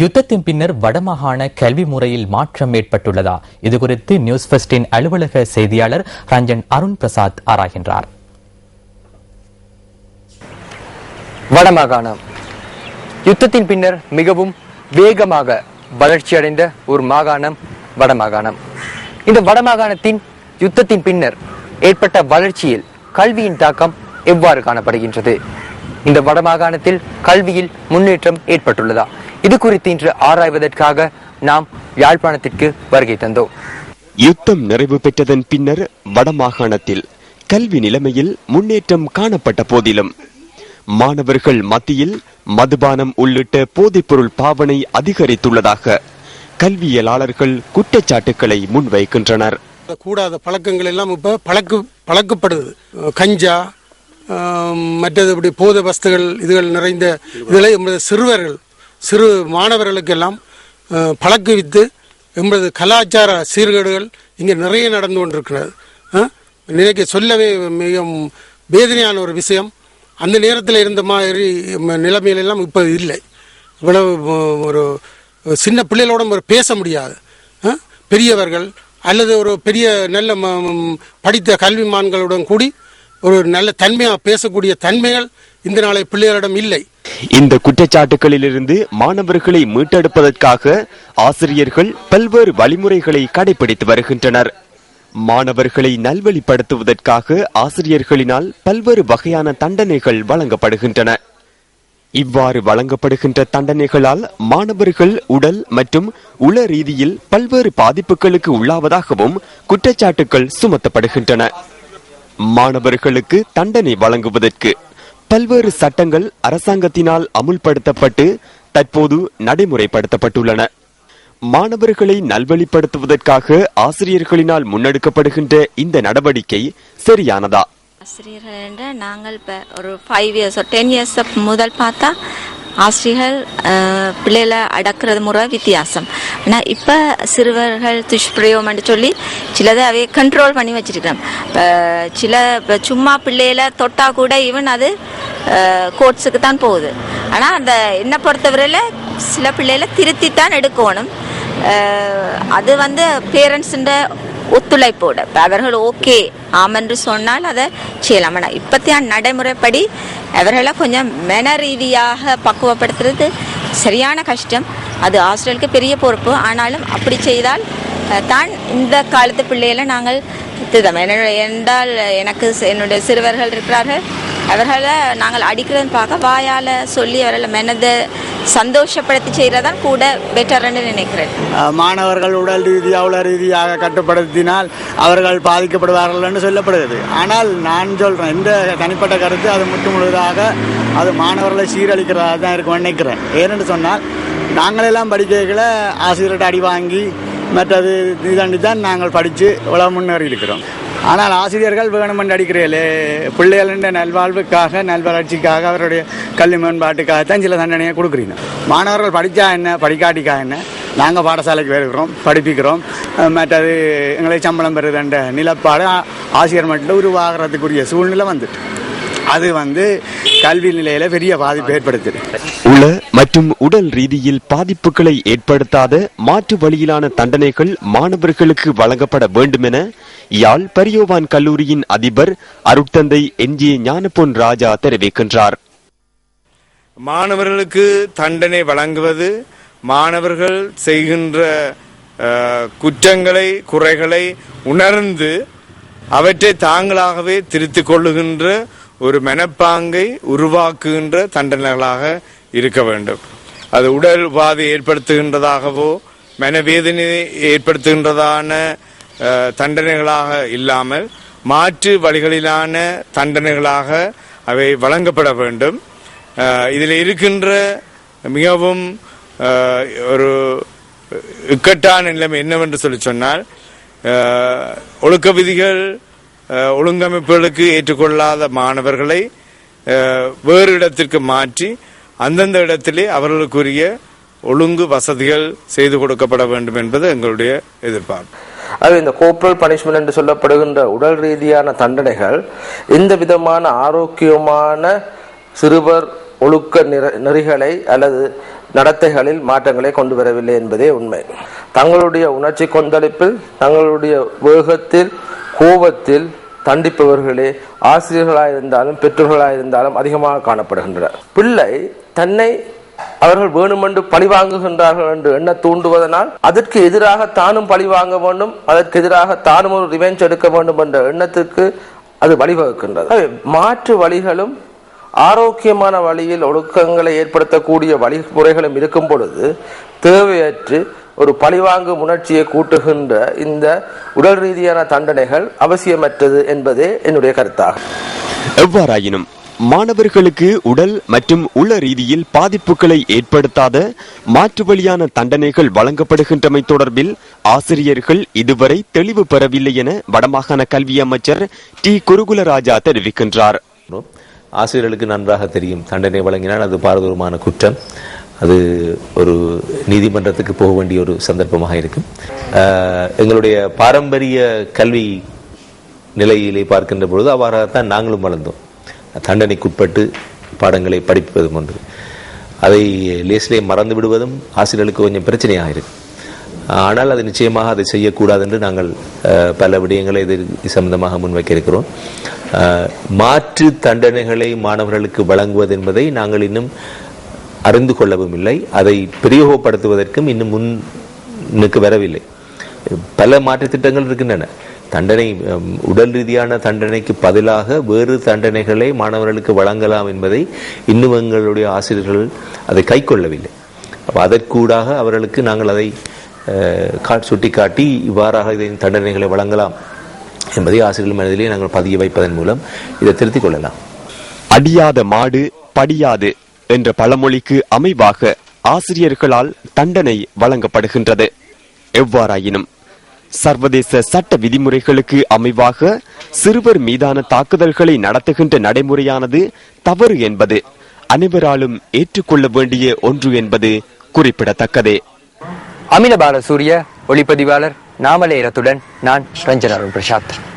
யுத்தத்தின் பின்னர் வடமாகாண கல்வி முறையில் மாற்றம் ஏற்பட்டுள்ளதா? இதுகுறித்து நியூஸ் ஃபர்ஸ்டின் அலுவலக செய்தியாளர் ரஞ்சன் அருண் பிரசாத் ஆராய்கின்றார். வடமாகாணம். யுத்தத்தின் பின்னர் மிகவும் வேகமாக வளர்ச்சியடைந்த ஒரு மாகாணம் வடமாகாணம். இந்த வடமாகாணத்தின் யுத்தத்தின் பின்னர் ஏற்பட்ட வளர்ச்சியில் கல்வியின் தாக்கம் எவ்வாறு காணப்படுகின்றது? இந்த வடமாகாணத்தில் கல்வியில் முன்னேற்றம் ஏற்பட்டுள்ளதா? இது குறித்து இன்று ஆராய்வதற்காக நாம் யாழ்ப்பாணத்திற்கு வருகை தந்தோம். யுத்தம் நிறைவு பெற்றதன் பின்னர் வடமாகாணத்தில் கல்வி நிலைமையில் முன்னேற்றம் காணப்பட்ட போதிலும் மாணவர்கள் மத்தியில் மதுபானம் உள்ளிட்ட போதைப்பொருள் பாவனை அதிகரித்துள்ளதாக கல்வியலாளர்கள் குற்றச்சாட்டுக்களை முன்வைக்கின்றனர். கூடாத பழக்கங்கள் எல்லாம் இப்போ பழக்கு பழக்கப்படுது. கஞ்சா மற்றது இப்படி போத வஸ்துகள் இதுகள் நிறைந்த இதில் எமது சிறுவர்கள் சிறு மாணவர்களுக்கெல்லாம் பழக்குவித்து எமது கலாச்சார சீர்கேடுகள் இங்கே நிறைய நடந்து கொண்டிருக்கிறது. நினைக்க சொல்லவே மிகவும் வேதனையான ஒரு விஷயம். அந்த நேரத்தில் இருந்த மாதிரி நிலைமையிலெல்லாம் இப்போ இல்லை. இவ்வளவு ஒரு சின்ன பிள்ளைகளோட ஒரு பேச முடியாது. பெரியவர்கள் அல்லது ஒரு பெரிய நல்ல ம- படித்த கல்விமான்களுடன் கூடி ஒரு நல்ல தன்மையாக பேசக்கூடிய தன்மைகள் இந்த நாளை பிள்ளைகளிடம் இல்லை. இந்த குற்றச்சாட்டுகளிலிருந்து மாணவர்களை மீட்டெடுப்பதற்காக ஆசிரியர்கள் பல்வேறு வழிமுறைகளை கடைபிடித்து வருகின்றனர். மாணவர்களை நல்வழிப்படுத்துவதற்காக ஆசிரியர்களினால் பல்வேறு வகையான தண்டனைகள் வழங்கப்படுகின்றன. இவ்வாறு வழங்கப்படுகின்ற தண்டனைகளால் மாணவர்கள் உடல் மற்றும் உள ரீதியில் பல்வேறு பாதிப்புகளுக்கு உள்ளாவதாகவும் குற்றச்சாட்டுகள் சுமத்தப்படுகின்றன. மாணவர்களுக்கு தண்டனை வழங்குவதற்கு பல்வேறு சட்டங்கள் அரசாங்கத்தினால் அமுல்படுத்தப்பட்டு தற்போது நடைமுறைப்படுத்தப்பட்டுள்ளன. மாணவர்களை நல்வழிப்படுத்துவதற்காக ஆசிரியர்களினால் முன்னெடுக்கப்படுகின்ற இந்த நடவடிக்கை சரியானதா? ஆசிரியர்கள் என்ற நாங்கள் இப்போ ஒரு ஃபைவ் இயர்ஸ் ஒரு டென் இயர்ஸ் முதல் பார்த்தா ஆசிரியர்கள் பிள்ளைகளை அடக்கிறது முறை வித்தியாசம். ஆனால் இப்போ சிறுவர்கள் துஷ்பிரயோகம்னு சொல்லி சிலதை அவையை கண்ட்ரோல் பண்ணி வச்சிருக்கிறோம் இப்போ சில இப்போ சும்மா பிள்ளைகளை தொட்டா கூட ஈவன் அது கோட்ஸுக்கு தான் போகுது. ஆனால் அந்த என்னை பொறுத்தவரையில் சில பிள்ளைகளை திருத்தித்தான் எடுக்கணும். அது வந்து பேரண்ட்ஸுன்ற ஒத்துழைப்போட. அவர்கள் ஓகே ஆமென்று சொன்னால் அதை செய்யலாம். ஆனால் இப்பத்திய நடைமுறைப்படி அவர்களை கொஞ்சம் மன ரீதியாக பக்குவப்படுத்துறது சரியான கஷ்டம். அது ஹாஸ்டலுக்கு பெரிய பொறுப்பு. ஆனாலும் அப்படி செய்தால் தான் இந்த காலத்து பிள்ளைகளை நாங்கள் திதம் என்றால் எனக்கு என்னுடைய சிறுவர்கள் இருக்கிறார்கள். அவர்களை நாங்கள் அடிக்கிறதுன்னு பார்க்க வாயால் சொல்லி அவர்களை மனதை சந்தோஷப்படுத்தி செய்கிறதான் கூட பெட்டர்னு நினைக்கிறேன். மாணவர்கள் உடல் ரீதியாக உள ரீதியாக கட்டுப்படுத்தினால் அவர்கள் பாதிக்கப்படுவார்கள் என்று சொல்லப்படுகிறது. ஆனால் நான் சொல்கிறேன் இந்த தனிப்பட்ட கருத்து அது முற்று முழுதாக அது மாணவர்களை சீரழிக்கிறதா தான் இருக்கும் நினைக்கிறேன். ஏனென்று சொன்னால் நாங்களெல்லாம் படிக்கல ஆசிரியர்கிட்ட அடி வாங்கி மற்றது இதாண்டி தான் நாங்கள் படித்து இவ்வளோ முன்னேறி இருக்கிறோம். ஆனால் ஆசிரியர்கள் வேணுமென்று அடிக்கிறீர்களே பிள்ளைகளின் நல்வாழ்வுக்காக நல்வளர்ச்சிக்காக அவருடைய கல்வி மேம்பாட்டுக்காகத்தான் சில தண்டனையை கொடுக்குறீங்க. மாணவர்கள் படித்தா என்ன படிக்காட்டிக்கா என்ன? நாங்கள் பாடசாலைக்கு வருகிறோம் படிப்பிக்கிறோம். மற்றது எங்களை சம்பளம் பெறுதண்ட நிலப்பாடு ஆசிரியர் மட்டும் உருவாகிறதுக்குரிய சூழ்நிலை வந்துட்டு. அது வந்து கல்வி நிலையில பெரிய பாதிப்பு ஏற்படுத்துது. உள மற்றும் உடல் ரீதியில் பாதிப்புகளை ஏற்படுத்தாத மாற்று வழியிலான தண்டனைகள் மாணவர்களுக்கு வழங்கப்பட வேண்டும் என யாழ் பரியோவான் கல்லூரியின் அதிபர் அருட்தந்தை என் ஜே ஞானபொன் ராஜா தெரிவிக்கின்றார். மாணவர்களுக்கு தண்டனை வழங்குவது மாணவர்கள் செய்கின்ற அஹ், குற்றங்களை குறைகளை உணர்ந்து அவற்றை தாங்களாகவே திருத்திக் கொள்ளுகின்ற ஒரு மனப்பாங்கை உருவாக்குகின்ற தண்டனைகளாக இருக்க வேண்டும். அது உடல் உபாதை ஏற்படுத்துகின்றதாகவோ மனவேதனை ஏற்படுத்துகின்றதான தண்டனைகளாக இல்லாமல் மாற்று வழிகளிலான தண்டனைகளாக அவை வழங்கப்பட வேண்டும். இதில் இருக்கின்ற மிகவும் ஒரு இக்கட்டான நிலைமை என்னவென்று சொல்லி சொன்னால் ஒழுக்க விதிகள் ஒழுங்கமைப்புகளுக்கு ஏற்றுக்கொள்ளாத மாணவர்களை வேறு இடத்திற்கு மாற்றி அந்தந்த இடத்திலே அவர்களுக்குரிய ஒழுங்கு வசதிகள் செய்து கொடுக்கப்பட வேண்டும் என்பது எங்களுடைய எதிர்பார்ப்பு. அது இந்த கோப்ரல் பனிஷ்மெண்ட் என்று சொல்லப்படுகின்ற உடல் ரீதியான தண்டனைகள் எந்த விதமான ஆரோக்கியமான சிறுவர் ஒழுக்க நெறிகளை அல்லது நடத்தைகளில் மாற்றங்களை கொண்டு வரவில்லை என்பதே உண்மை. தங்களுடைய உணர்ச்சி கொந்தளிப்பில் தங்களுடைய வேகத்தில் கோபத்தில் தண்டிப்பவர்களே ஆசிரியர்களாயிருந்தாலும் பெற்றோர்களாயிருந்தாலும் அதிகமாக காணப்படுகின்றனர். பிள்ளை தன்னை அவர்கள் வேணுமென்று பழி வாங்குகின்றார்கள் என்று எண்ண தூண்டுவதனால் அதற்கு எதிராக தானும் பழி வாங்க வேண்டும் அதற்கு எதிராக தானும் ஒரு ரிவெஞ்ச் எடுக்க வேண்டும் என்ற எண்ணத்திற்கு அது வழிவகுக்கின்றது. மாற்று வழிகளும் ஆரோக்கியமான வழியில் ஒழுக்கங்களை ஏற்படுத்தக்கூடிய வழிமுறைகளும் இருக்கும் பொழுது தேவையற்று ஒரு பழிவாங்கும் உணர்ச்சியை கூட்டுகின்ற இந்த உடல் ரீதியான தண்டனைகள் அவசியமற்றது என்பதே என்னுடைய கருத்தாகும் எவ்வாறாயினும் மாணவர்களுக்கு உடல் மற்றும் உள ரீதியில் பாதிப்புகளை ஏற்படுத்தாத மாற்று வழியான தண்டனைகள் வழங்கப்படுகின்றமை தொடர்பில் ஆசிரியர்கள் இதுவரை தெளிவு பெறவில்லை என வடமாகாண கல்வி அமைச்சர் டி. குருகுலராஜா தெரிவிக்கின்றார். ஆசிரியர்களுக்கு நன்றாக தெரியும். தண்டனை வழங்கினால் அது பாரதூரமான குற்றம். அது ஒரு நீதிமன்றத்துக்கு போக வேண்டிய ஒரு சந்தர்ப்பமாக இருக்கும். எங்களுடைய பாரம்பரிய கல்வி நிலையிலே பார்க்கின்ற பொழுது அவ்வாறாகத்தான் நாங்களும் வளர்ந்தோம். தண்டனைக்குட்பட்டு பாடங்களை படிப்பதும் ஒன்று அதை லேசிலே மறந்து விடுவதும் ஆசிரியர்களுக்கு கொஞ்சம் பிரச்சனையாக இருக்கு. ஆனால் அது நிச்சயமாக அதை செய்யக்கூடாது என்று நாங்கள் பல விடயங்களை இது சம்பந்தமாக முன்வைக்க இருக்கிறோம். மாற்று தண்டனைகளை மாணவர்களுக்கு வழங்குவது என்பதை நாங்கள் இன்னும் அறிந்து கொள்ளவும் இல்லை. அதை பிரயோகப்படுத்துவதற்கும் இன்னும் முன்னுக்கு வரவில்லை. பல மாற்று திட்டங்கள் இருக்கின்றன. தண்டனை உடல் ரீதியான தண்டனைக்கு பதிலாக வேறு தண்டனைகளை மாணவர்களுக்கு வழங்கலாம் என்பதை இன்னும் எங்களுடைய ஆசிரியர்கள் அதை கைக்கொள்ளவில்லை. அப்ப அதற்கூடாக அவர்களுக்கு நாங்கள் அதை சுட்டி காட்டி இவ்வாறாக இதன் தண்டனைகளை வழங்கலாம் என்பதை ஆசிரியர்கள் மனதிலே நாங்கள் பதிய வைப்பதன் மூலம் இதை திருத்திக் கொள்ளலாம். அடியாத மாடு படியாது. என்ற பழமொழிக்கு அமைவாக ஆசிரியர்களால் தண்டனை வழங்கப்படுகின்றது. எவ்வாறாயினும் சர்வதேச சட்ட விதிமுறைகளுக்கு அமைவாக சிறுவர் மீதான தாக்குதல்களை நடத்துகின்ற நடைமுறையானது தவறு என்பது அனைவராலும் ஏற்றுக்கொள்ள வேண்டிய ஒன்று என்பது குறிப்பிடத்தக்கதே. அமில பாலசூரிய ஒளிப்பதிவாளர் நாமலேரத்துடன் நான் ரஞ்சன் அருண் பிரசாத்.